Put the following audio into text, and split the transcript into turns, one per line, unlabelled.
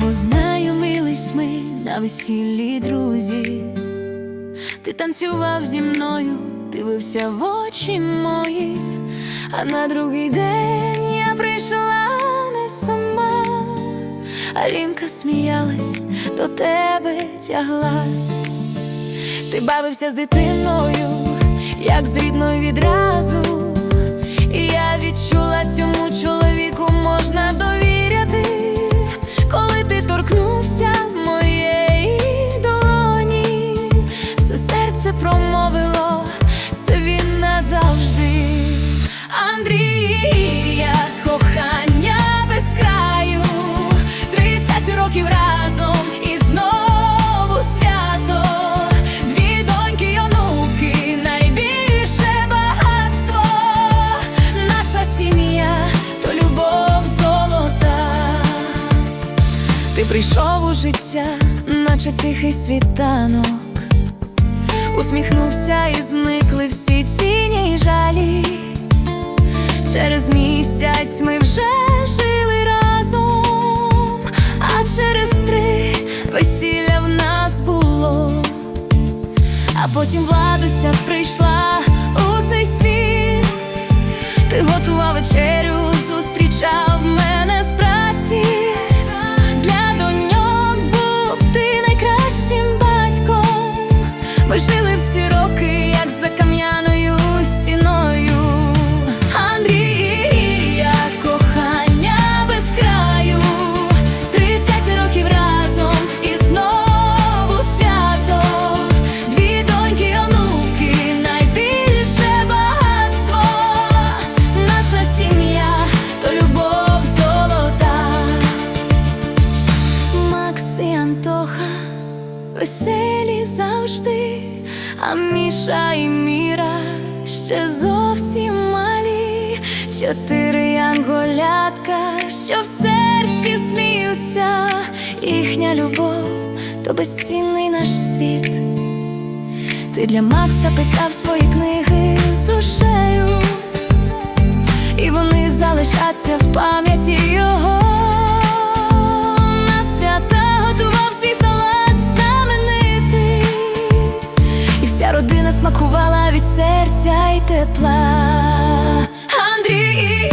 Познайомились ми на весіллі друзі. Ти танцював зі мною, дивився в очі мої, а на другий день я прийшла не сама, Алінка сміялась, до тебе тяглась. Ти бавився з дитиною, як з рідною відразу. І я відчула цьому Ти прийшов у життя, наче тихий світанок. Усміхнувся і зникли всі тіні й жалі. Через місяць ми вже жили разом, а через три весілля в нас було. А потім владуся прийшла у цей світ. Ти готував вечерю, зустрічав Ми жили всі роки, як за кам'яною стіною. Андрія, кохання без краю, тридцять років разом і знову свято. Дві доньки, онуки, найбільше багатство. Наша сім'я то любов золота. Макс і Антоха веселі завжди, а Міша і Міра ще зовсім малі. Чотири янголятка, що в серці сміються, їхня любов то безцінний наш світ. Ти для Макса писав свої книги з душею, і вони залишаться в пам'яті його. смакувала від серця і тепла. Андрій